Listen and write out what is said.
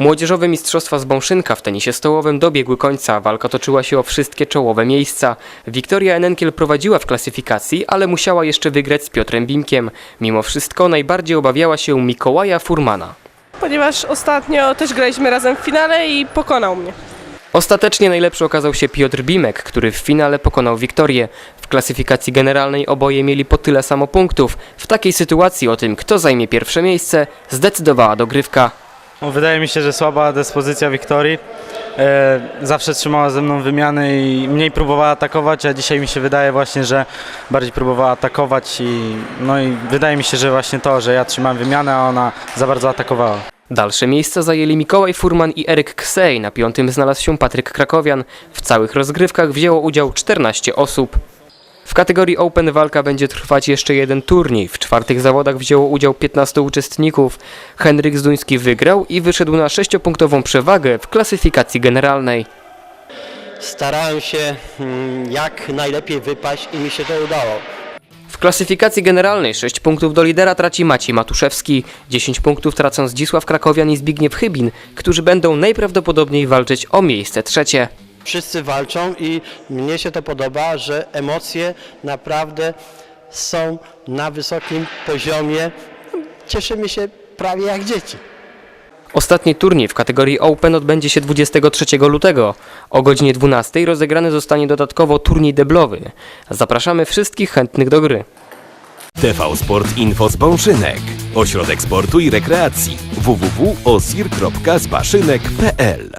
Młodzieżowe Mistrzostwa z Bąszynka w tenisie stołowym dobiegły końca. Walka toczyła się o wszystkie czołowe miejsca. Wiktoria Enenkiel prowadziła w klasyfikacji, ale musiała jeszcze wygrać z Piotrem Bimkiem. Mimo wszystko najbardziej obawiała się Mikołaja Furmana. ponieważ ostatnio też graliśmy razem w finale i pokonał mnie. Ostatecznie najlepszy okazał się Piotr Bimek, który w finale pokonał Wiktorię. W klasyfikacji generalnej oboje mieli po tyle samo punktów. W takiej sytuacji o tym, kto zajmie pierwsze miejsce, zdecydowała dogrywka. No, Wydaje mi się, że słaba dyspozycja Wiktorii. E, zawsze trzymała ze mną wymiany i mniej próbowała atakować, a dzisiaj mi się wydaje właśnie, że bardziej próbowała atakować i no i wydaje mi się, że właśnie to, że ja trzymałem wymianę, a ona za bardzo atakowała. Dalsze miejsca zajęli Mikołaj Furman i Eryk Ksej. Na piątym znalazł się Patryk Krakowian. W całych rozgrywkach wzięło udział 14 osób. W kategorii Open walka będzie trwać jeszcze jeden turniej. W czwartych zawodach wzięło udział 15 uczestników. Henryk Zduński wygrał i wyszedł na 6-punktową przewagę w klasyfikacji generalnej. starałem się mm, jak najlepiej wypaść i mi się to udało. W klasyfikacji generalnej 6 punktów do lidera traci Maciej Matuszewski, 10 punktów tracą Zdzisław Krakowian i Zbigniew Chybin, którzy będą najprawdopodobniej walczyć o miejsce trzecie. Wszyscy walczą i mnie się to podoba, że emocje naprawdę są na wysokim poziomie. Cieszymy się prawie jak dzieci. Ostatni turniej w kategorii Open odbędzie się 23 lutego. O godzinie 12 rozegrany zostanie dodatkowo turniej deblowy. Zapraszamy wszystkich chętnych do gry. TV Sport Info z Bąszynek. Ośrodek sportu i rekreacji. www.osir.zbaszynek.pl